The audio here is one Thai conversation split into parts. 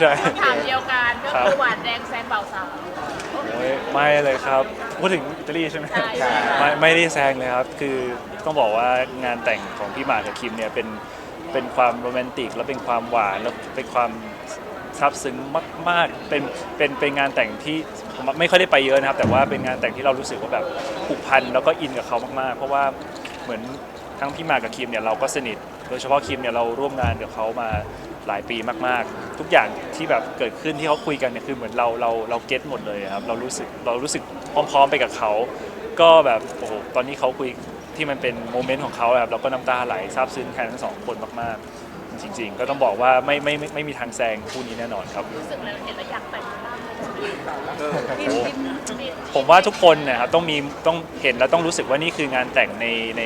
ใช่คำถามเดียวกันก็ครับคือหวานแดงแซงเบาสาว โอ้ยไม่เลยครับ พูดถึงอิตาลีใช่ไหมใช่ใช่ ไม่ไม่ได้แซงเลยครับ คือต้องบอกว่างานแต่งของพี่หมากกับคิมเนี่ยเป็นเป็นความโรแมนติก และเป็นความหวาน แล้วเป็นความซาบซึ้งมาก ๆ เป็นเป็นเป็นงานแต่งที่ผมไม่ค่อยได้ไปเยอะนะครับ แต่ว่าเป็นงานแต่งที่เรารู้สึกว่าแบบผูกพันแล้วก็อินกับเขามาก ๆ เพราะว่าเหมือนทั้งพี่หมากกับคิมเนี่ยเราก็สนิท โดยเฉพาะคิมเนี่ยเราร่วมงานกับเขามา หลายปีมากๆ ทุกอย่างที่แบบเกิดขึ้นที่เขาคุยกันเนี่ยคือเหมือนเราเราเราเก็ตหมดเลยครับเรารู้สึกเรารู้สึกพร้อมๆไปกับเขา ก็แบบโอ้โหตอนนี้เขาคุยที่มันเป็นโมเมนต์ของเขาแบบเราก็น้ำตาไหลซาบซึ้งแทนทั้งสองคนมากๆ จริง ๆ ก็ต้องบอกว่าไม่ไม่ไม่ไม่มีทางแซงคู่นี้แน่นอนครับ รู้สึกแล้วเห็นแล้วอยากแต่งบ้างเลยโอ้โหผมว่าทุกคนเนะครับต้องมีต้องเห็นแล้วต้องรู้สึกว่านี่คืองานแต่งในใน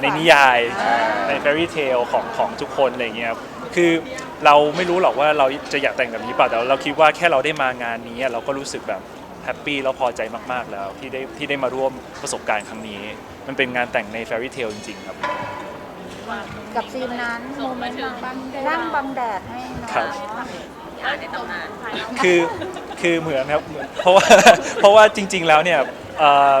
ในนิยายในแฟรี่เทลของของทุกคนอะไรเงี้ยครับคือ เราไม่รู้หรอกว่าเราจะอยากแต่งแบบนี้เปล่าแต่เราคิดว่าแค่เราได้มางานนี้เราก็รู้สึกแบบแฮปปี้แล้วพอใจมากๆแล้วที่ได้ที่ได้มาร่วมประสบการณ์ครั้งนี้ มันเป็นงานแต่งในแฟรี่เทลจริงๆครับ กับซีนนั้นโมเมนต์บางนั่งบังแดดให้น้องครับอ่านในตำนานคือคือเหมือนครับเพราะว่า เพราะว่าจริง ๆ แล้วเนี่ยเอ่อ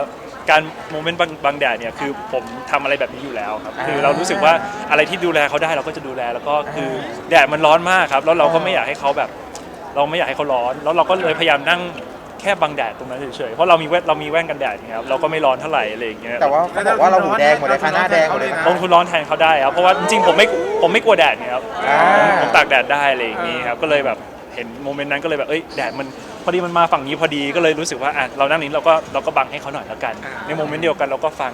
การโมเมนต์บางบางแดดเนี่ยคือผมทำอะไรแบบนี้อยู่แล้วครับคือเรารู้สึกว่าอะไรที่ดูแลเขาได้เราก็จะดูแลแล้วก็คือแดดมันร้อนมากครับแล้วเราก็ไม่อยากให้เขาแบบ เราไม่อยากให้เขาร้อน แล้วเราก็เลยพยายามนั่งแค่บังแดดตรงนั้นเฉยๆเพราะเรามีแว่นเรามีแว่นกันแดดไงครับเราก็ไม่ร้อนเท่าไหร่อะไรอย่างเงี้ยแต่ว่าเขาบอกว่าเราหูแดงหมดเลยค่ะหน้าแดงหมดเลยนะ ลงทุนร้อนแทนเขาได้ครับเพราะว่าจริงๆผมไม่ผมไม่กลัวแดดเนี่ยครับอ่าผมผมตากแดดได้อะไรอย่างงี้ครับก็เลยแบบเห็นโมเมนต์นั้นก็เลยแบบเอ้ยแดดมัน พอดีมันมาฝั่งนี้พอดีก็เลยรู้สึกว่าอะเรานั่งนี้เราก็เราก็บังให้เขาหน่อยแล้วกัน ในโมเมนต์เดียวกันเราก็ฟัง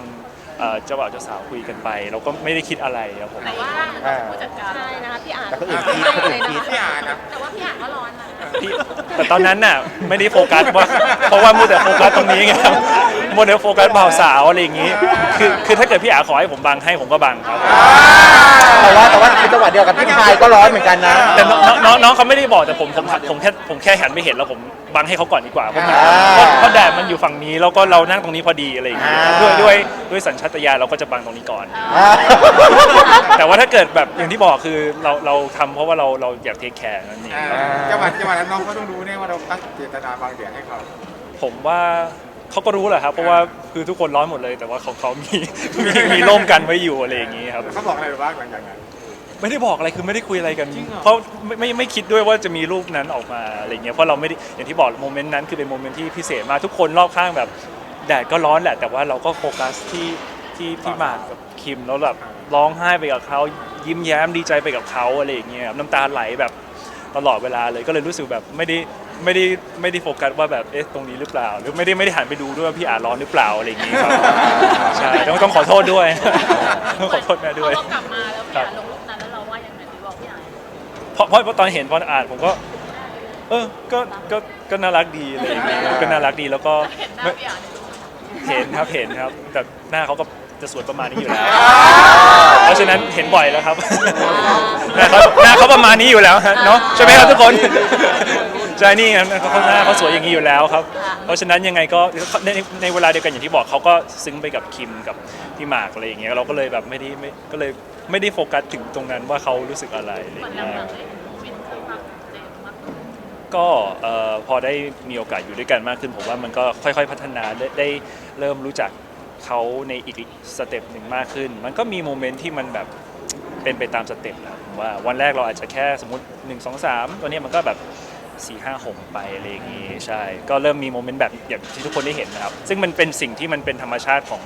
เอ่อเจ้าบ่าวเจ้าสาวคุยกันไป เราก็ไม่ได้คิดอะไรครับผมแต่ว่าอ่า ผู้จัดการใช่นะคะพี่อ่านแต่คนอื่นคิดคนอื่นคิด พี่อ่านนะ แต่ว่าพี่อ่านก็ร้อนนะ พี่แต่ตอนนั้นน่ะไม่ได้โฟกัสว่าเพราะว่ามัวแต่โฟกัสตรงนี้ไงครับ มัวแต่โฟกัสบ่าวสาวอะไรอย่างงี้คือคือถ้าเกิดพี่อาขอให้ผมบังให้ผมก็บังครับ แต่ว่าแต่ว่าในจังหวะเดียวกันพี่ชายก็ร้อนเหมือนกันนะ แต่น้องน้องน้องเขาไม่ได้บอกแต่ผมผมผมแค่ผมแค่หันไม่เห็นแล้วผมบังให้เขาก่อนดีกว่าเพราะมันอ่าเพราะเพราะแดดมันอยู่ฝั่งนี้แล้วก็เรานั่งตรงนี้พอดีอะไรอย่างเงี้ยอ่า ด้วยด้วยด้วยสัญชาตญาณเราก็จะบังตรงนี้ก่อน อ่า แต่ว่าถ้าเกิดแบบอย่างที่บอกคือเราเราทำเพราะว่าเราเราอยากเทคแคร์นั่นเองอ่าครับจังหวะจังหวะนั้นน้องก็ต้องรู้แน่ว่าเราตั้งเจตนาบางอย่างให้เขาผมว่า เขาก็รู้แหละครับเพราะว่าคือทุกคนร้อนหมดเลย แต่ว่าเขาเขามีมีมีร่มกันไว้อยู่อะไรอย่างงี้ครับ เขาบอกอะไรบ้างหลังจากนั้นไม่ได้บอกอะไรคือไม่ได้คุยอะไรกันจริงเหรอเพราะไม่ไม่ไม่คิดด้วยว่าจะมีรูปนั้นออกมาอะไรเงี้ยเพราะเราไม่ได้อย่างที่บอกโมเมนต์นั้นคือเป็นโมเมนต์ที่พิเศษมากทุกคนรอบข้างแบบแดดก็ร้อนแหละ แต่ว่าเราก็โฟกัสที่ที่ที่หมากกับคิมแล้วแบบร้องไห้ไปกับเขายิ้มแย้มดีใจไปกับเขาอะไรอย่างเงี้ยครับน้ำตาไหลแบบตลอดเวลาเลยก็เลยรู้สึกแบบไม่ได้ ไม่ได้ไม่ได้โฟกัสว่าแบบเอ๊ะตรงนี้หรือเปล่า หรือไม่ได้ไม่ได้หันไปดูด้วยว่าพี่อาร้อนหรือเปล่าอะไรอย่างเงี้ยครับใช่ต้องต้องขอโทษด้วยต้องขอโทษแม่ด้วย พอเรากลับมาแล้วพี่อ่านลงรูปนั้นแล้วเราว่ายังไงดีบอกพี่อ่านเพราะเพราะเพราะตอนเห็นตอนอ่านผมก็ เออก็ก็ก็น่ารักดีอะไรอย่างเงี้ยก็น่ารักดีแล้วก็เห็นหน้าพี่อ่านในรูปนั้นเห็นครับเห็นครับ แต่หน้าเขาก็จะสวยประมาณนี้อยู่แล้ว เพราะฉะนั้นเห็นบ่อยแล้วครับหน้าเขาหน้าเขาประมาณนี้อยู่แล้วฮะเนาะใช่ไหมครับทุกคน ใช่นี่ครับเขาหน้าเขาสวยอย่างนี้อยู่แล้วครับ เพราะฉะนั้นยังไงก็ในในเวลาเดียวกันอย่างที่บอกเขาก็ซึ้งไปกับคิมกับพี่หมากอะไรอย่างเงี้ยเราก็เลยแบบไม่ได้ไม่ก็เลยไม่ได้โฟกัสถึงตรงนั้นว่าเขารู้สึกอะไรอะไรอเหมือนย่างหเงี้ลัยงๆเลยฟินคู่รักเจมส์มากขึ้นก็เอ่อพอได้มีโอกาสอยู่ด้วยกันมากขึ้นผมว่ามันก็ค่อย ๆ พัฒนาได้ได้เริ่มรู้จักเขาในอีกสเต็ปหนึ่งมากขึ้น มันก็มีโมเมนต์ที่มันแบบเป็นไปตามสเต็ปแหละผมว่าวันแรกเราอาจจะแค่สมมติ 1 2 3 ตัวเนี้ยมันก็แบบ 4 5 6 ไปอะไรอย่างงี้ใช่ ก็เริ่มมีโมเมนต์แบบอย่างที่ทุกคนได้เห็นนะครับ ซึ่งมันเป็นสิ่งที่มันเป็นธรรมชาติของ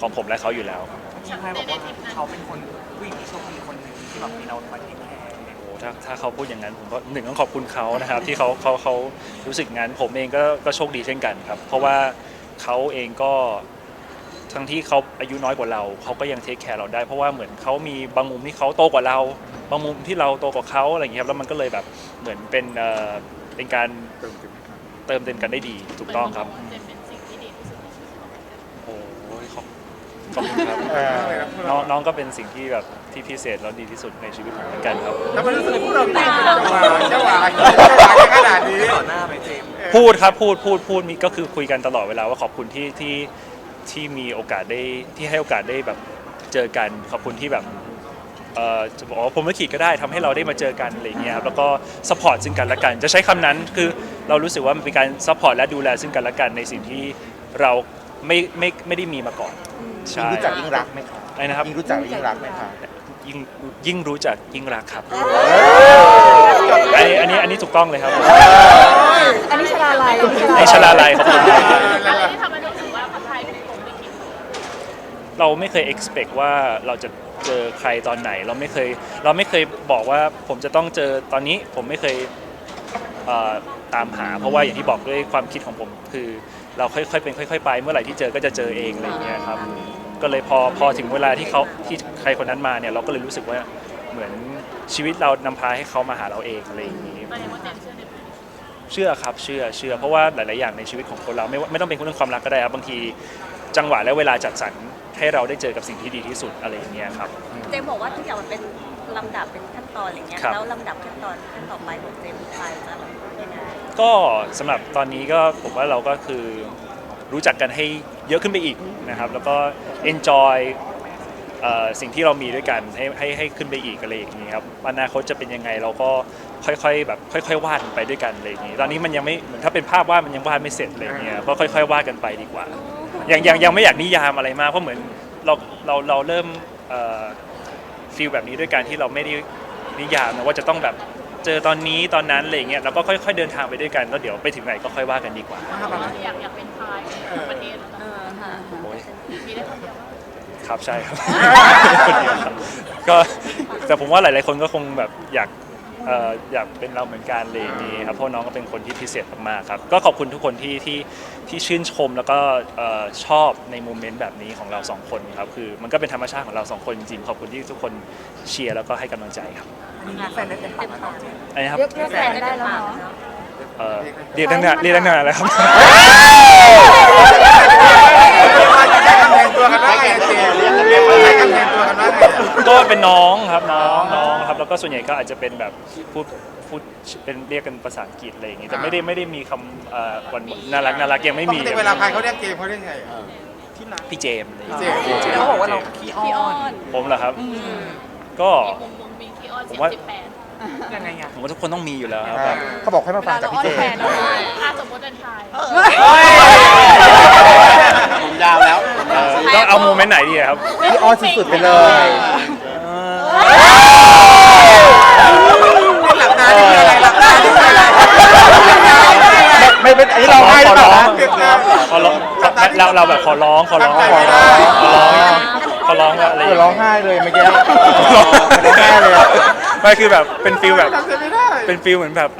ของผมและเขาอยู่แล้วครับพี่ชายบอกว่าเขาเป็นคนผู้หญิงที่โชคดีคนหนึ่งที่แบบมีเรามาเทคแคร์โอ้ถ้าถ้าเขาพูดอย่างนั้นผมก็หนึ่งต้องขอบคุณเขานะครับ ที่เขาเขาเขารู้สึกงั้นผมเองก็ก็โชคดีเช่นกันครับ เพราะว่าเขาเองก็ ทั้งที่เขาอายุน้อยกว่าเรา เขาก็ยังเทคแคร์เราได้ เพราะว่าเหมือนเขามีบางมุมที่เขาโตกว่าเรา บางมุมที่เราโตกว่าเขาอะไรอย่างเงี้ยครับแล้วมันก็เลยแบบเหมือนเป็นเอ่อเป็นการเติมเต็มเติมเต็มกันได้ดีถูกต้องครับเจมส์เป็นสิ่งที่ดีที่สุดในชีวิตของเราโอ้ยขอบขอบคุณครับเออน้องน้องก็เป็นสิ่งที่แบบที่พิเศษแล้วดีที่สุดในชีวิตผมเหมือนกันครับ แล้วมันรู้สึกพวกเราติดจังหวะจังหวะจังหวะขนาดนี้ ต่อหน้าไหมเจมส์ พูดครับพูดพูดพูดมีก็คือคุยกันตลอดเวลาว่าขอบคุณที่ที่ ที่มีโอกาสได้ที่ให้โอกาสได้แบบเจอกันขอบคุณที่แบบเอ่อจะบอกว่าผมลิขิตก็ได้ทำให้เราได้มาเจอกันอะไรอย่างเงี้ยครับแล้วก็สปอร์ตซึ่งกันและกัน จะใช้คำนั้นคือเรารู้สึกว่ามันเป็นการสปอร์ตและดูแลซึ่งกันและกันในสิ่งที่เราไม่ไม่ไม่ได้มีมาก่อนยิ่ใช่งรู้จักยิ่งรักไหมครับอะไรนะครับ ยิ่งรู้จักยิ่งรักไหมครับยิ่งยิ่งรู้จักยิ่งรักครับอันนี้อันนี้อันนี้ถูกต้องเลยครับอันนี้ชลาลัยในชลาลัยครับผมอะไรที่ทำให้รู้สึกว่าคนไทยเป็นผมลิขิต เราไม่เคย expect ว่าเราจะเจอใครตอนไหน เราไม่เคยเราไม่เคยบอกว่าผมจะต้องเจอตอนนี้ผมไม่เคยเอ่อตามหา เพราะว่าอย่างที่บอกด้วยความคิดของผมคือเราค่อยๆเป็นค่อย ๆ ไป เมื่อไหร่ที่เจอก็จะเจอเองอะไรอย่างเงี้ยครับก็เลยพอพอถึงเวลาที่เขาที่ใครคนนั้นมาเนี่ยเราก็เลยรู้สึกว่าเหมือนชีวิตเรานำพาให้เขามาหาเราเองอะไรอย่างงี้ แสดงว่าเจมส์เชื่อใน เชื่อครับเชื่อเชื่อ เพราะว่าหลาย ๆ อย่างในชีวิตของคนเราไม่ว่าไม่ต้องเป็นเรื่องความรักก็ได้ครับบางทีจังหวะและเวลาจัดสรรให้เราได้เจอกับสิ่งที่ดีที่สุดอะไรอย่างเงี้ยครับ เจมส์บอกว่าทุกอย่างมันเป็นลำดับเป็นขั้นตอนอะไรเงี้ยครับ แล้วลำดับขั้นตอนขั้นต่อไปของเจมส์ไทยจะยังไงก็สำหรับตอนนี้ก็ผมว่าเราก็คือรู้จักกันให้เยอะขึ้นไปอีกนะครับ แล้วก็ enjoy เอ่อ สิ่งที่เรามีด้วยกันให้ให้ให้ขึ้นไปอีกอะไรอย่างนี้ครับอนาคตจะเป็นยังไงเราก็ค่อยๆแบบค่อย ๆ วาดไปด้วยกันอะไรอย่างนี้ ตอนนี้มันยังไม่เหมือนถ้าเป็นภาพวาดมันยังวาดไม่เสร็จอะไรอย่างเงี้ยก็ค่อยๆวาดกันไปดีกว่ายังยังยังไม่อยากนิยามอะไรมากเพราะเหมือนเราเราเราเริ่มฟีลแบบนี้ด้วยการที่เราไม่ได้นิยามนะว่าจะต้องแบบเจอตอนนี้ตอนนั้นอะไรอย่างเงี้ยเราก็ค่อย ๆ เดินทางไปด้วยกันแล้วเดี๋ยวไปถึงไหนก็ค่อยว่ากันดีกว่าอยากอยากเป็นไทยเป็นประเทศ ครับใช่ครับก็แต่ผมว่าหลาย ๆ คนก็คงแบบอยากเอ่ออยากเป็นเราเหมือนกันเลยางนี้ครับเพราะน้องก็เป็นคนที่พิเศษมากๆครับก็ขอบคุณทุกคนที่ที่ที่ชื่นชมแล้วก็เอ่อชอบในโมเมนต์แบบนี้ของเราสองคนครับคือมันก็เป็นธรรมชาติของเราสองคนจริงๆขอบคุณที่ทุกคนเชียร์แล้วก็ให้กำลังใจครับอันนี้แฟนได้เต็มปากแล้วเนาะเจมส์อะไรนะครับเรียกเรียกแฟนได้แล้วเนาะ เอ่อเรียกตั้งนานเรียกตั้งนานแล้วครับจะ ได้กำแพงตัวกันว่าไงเจมส์ใช้กำแพงตัวกันว่าไงก็เป็นน้องครับน้องน้องครับแล้วก็ส่วนใหญ่ก็อาจจะเป็นแบบพูดพูดเป็นเรียกกันภาษาอังกฤษอะไรอย่างงี้แต่ไม่ได้ไม่ได้มีคำเอ่อวันน่ารักน่ารักยังไม่ปมีกติเวลาใครเขาเรียกเจมส์เขาเรียกไงพี่เจมส์อะไรอย่างพี่เงี้ยเจมส์ เขาบอกว่าเราขี้อ้พี่ออ้อนนผมเหรอครับ ก็มีมุมมุมมีคีออนผเจ็มดว่าสิบแปดยังไงอะผมว่าทุกคนต้องมีอยู่แล้วครับอ่าเขาบอกให้มาฟังจากพี่เจมส์ถ้าสมมติเป็นไทยผมยาวแล้วเอ่อ ต้องเอาโมเมนต์ไหนดีอะครับ พี่ออนสุดๆไปเลย หลับตาที่อะไรหลับตาที่อะไรไม่ไม่เป็นอันนี้เราให้หรือเปล่านะเก็บงานขอร้องเราเราแบบขอร้องขอร้องทำใจขอไม่ร้ได้องขอร้องขอร้องว่าอะไรเออร้องไห้เลยเมื่อกี้ร้องไห้เลยอะไม่คือแบบเป็นฟิลแบบทำใจไม่ได้เป็นฟิลเหมือนแบบ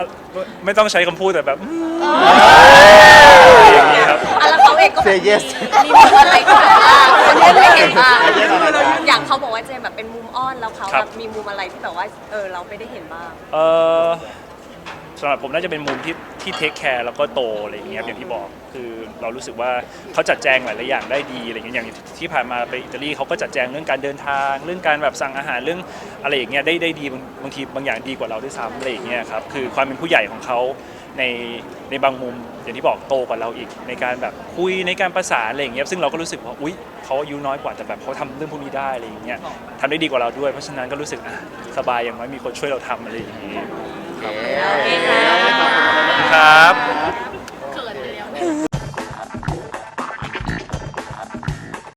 ไม่ต้องใช้คำพูดแต่แบบอย่างนี้ครับ อะแล้วเขาเองก็เซเยสมีมุมอะไรที่แบบว่าคนที่ไม่เห็นบ้าง อย่างเขาบอกว่าเจมส์แบบเป็นมุมอ้อนแล้วเขาครัแบบบมีมุมอะไรที่แบบว่าเออเราไม่ได้เห็นบ้าง เออสำหรับผมน่าจะเป็นมุมที่ที่เทคแคร์แล้วก็โตอะไรอย่างเงี้ยอย่างที่บอกคือเรารู้สึกว่าเขาจัดแจงหลายๆอย่างได้ดีอะไรอย่างเงี้ยอย่างที่ผ่านมาไปอิตาลีเขาก็จัดแจงเรื่องการเดินทาง เรื่องการแบบสั่งอาหารเรื่องอะไรอย่างเงี้ยได้ได้ดีบางบางทีบางอย่างดีกว่าเราด้วยซ้ำอะไรอย่างเงี้ยครับคือความเป็นผู้ใหญ่ของเขา ในในบางมุมอย่างที่บอกโตกว่าเราอีก ในการแบบคุยในการประสานอะไรอย่างเงี้ยซึ่งเราก็รู้สึกว่าอุ๊ยเขาอายุน้อยกว่าแต่แบบเขาทำเรื่องพวกนี้ได้อะไรอย่างเงี้ยทำได้ดีกว่าเราด้วย เพราะฉะนั้นก็รู้สึกอะสบายอย่างน้อยมีคนช่วยเราทำอะไรอย่างงี้โอเคค่ะครับ